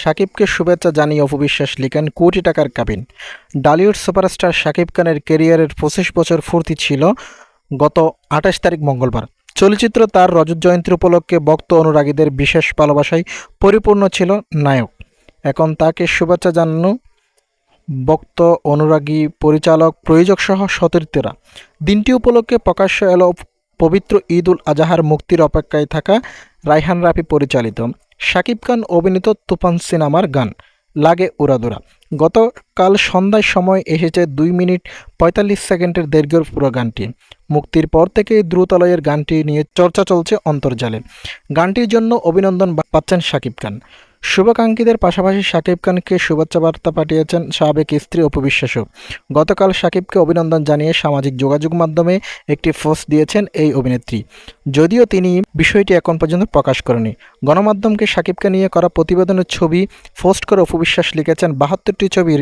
সাকিবকে শুভেচ্ছা জানিয়ে অপবিশ্বাস লিখেন কোটি টাকার কাবিন। ডালিউড সুপারস্টার সাকিব খানের কেরিয়ারের পঁচিশ বছর ফুর্তি ছিল গত আঠাশ তারিখ মঙ্গলবার। চলচ্চিত্র তার রজত জয়ন্তী উপলক্ষে ভক্ত অনুরাগীদের বিশেষ ভালোবাসায় পরিপূর্ণ ছিল নায়ক। এখন তাকে শুভেচ্ছা জানানো ভক্ত, অনুরাগী, পরিচালক প্রয়োজক সহ সতীর্থরা। দিনটি উপলক্ষে প্রকাশ্য এলো পবিত্র ঈদ উল আজহার মুক্তির অপেক্ষায় থাকা রায়হান রাফি পরিচালিত শাকিব খান অভিনীত তুফান সিনেমার গান, লাগে উড়াদুরা। গতকাল সন্ধ্যায় সময় এসেছে দুই মিনিট পঁয়তাল্লিশ সেকেন্ডের দৈর্ঘ্যের পুরো গানটি। মুক্তির পর থেকেই দ্রুতালয়ের গানটি নিয়ে চর্চা চলছে অন্তর্জালে। গানটির জন্য অভিনন্দন পাচ্ছেন শাকিব খান। শুভাকাঙ্ক্ষীদের পাশাপাশি শাকিব খানকে শুভেচ্ছা বার্তা পাঠিয়েছেন সাবেক স্ত্রী অপবিশ্বাসও গতকাল শাকিবকে অভিনন্দন জানিয়ে সামাজিক যোগাযোগ মাধ্যমে একটি পোস্ট দিয়েছেন এই অভিনেত্রী। যদিও তিনি বিষয়টি এখন পর্যন্ত প্রকাশ করেনি। গণমাধ্যমকে শাকিবকে নিয়ে করা প্রতিবেদনের ছবি পোস্ট করে অপবিশ্বাস লিখেছেন, বাহাত্তরটি ছবির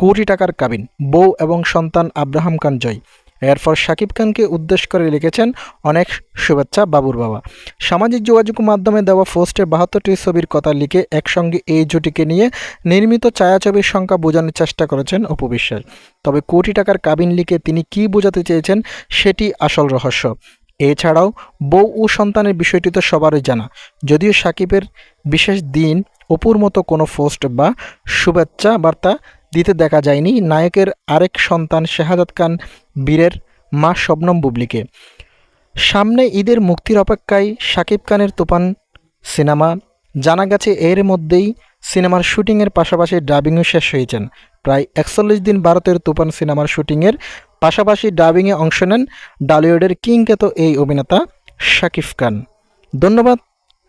কোটি টাকার কাবিন, বউ এবং সন্তান আব্রাহাম খান জয়। এরপর শাকিব খানকে উদ্দেশ্য করে লিখেছেন, অনেক শুভেচ্ছা, বাবুর বাবা। সামাজিক যোগাযোগ মাধ্যমে দেওয়া পোস্টে বাহাত্তরটি ছবির কথা লিখে একসঙ্গে এই জুটিকে নিয়ে নির্মিত ছায়াছবির সংখ্যা বোঝানোর চেষ্টা করেছেন অপবিশ্বাস তবে কোটি টাকার কাবিন লিখে তিনি কী বোঝাতে চেয়েছেন সেটি আসল রহস্য। এছাড়াও, বউ ও সন্তানের বিষয়টি তো সবারই জানা। যদিও সাকিবের বিশেষ দিন অপুর মতো কোনো পোস্ট বা শুভেচ্ছা বার্তা দিতে দেখা যায়নি নায়কের আরেক সন্তান শেহাজাদ খান বীরের মা শবনম বুবলিকে। সামনে ঈদের মুক্তির অপেক্ষায় শাকিব খানের তুফান সিনেমা। জানা গেছে এর মধ্যেই সিনেমার শুটিংয়ের পাশাপাশি ডাবিংও শেষ হয়েছেন। প্রায় একচল্লিশ দিন ভারতের তুফান সিনেমার শুটিংয়ের পাশাপাশি ডাবিংয়ে অংশ নেন ডালিউডের কিংকেত এই অভিনেতা শাকিব খান। ধন্যবাদ,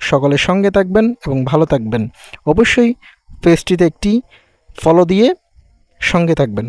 সকলের সঙ্গে থাকবেন এবং ভালো থাকবেন। অবশ্যই পেজটিতে একটি ফলো দিয়ে সঙ্গে থাকবেন।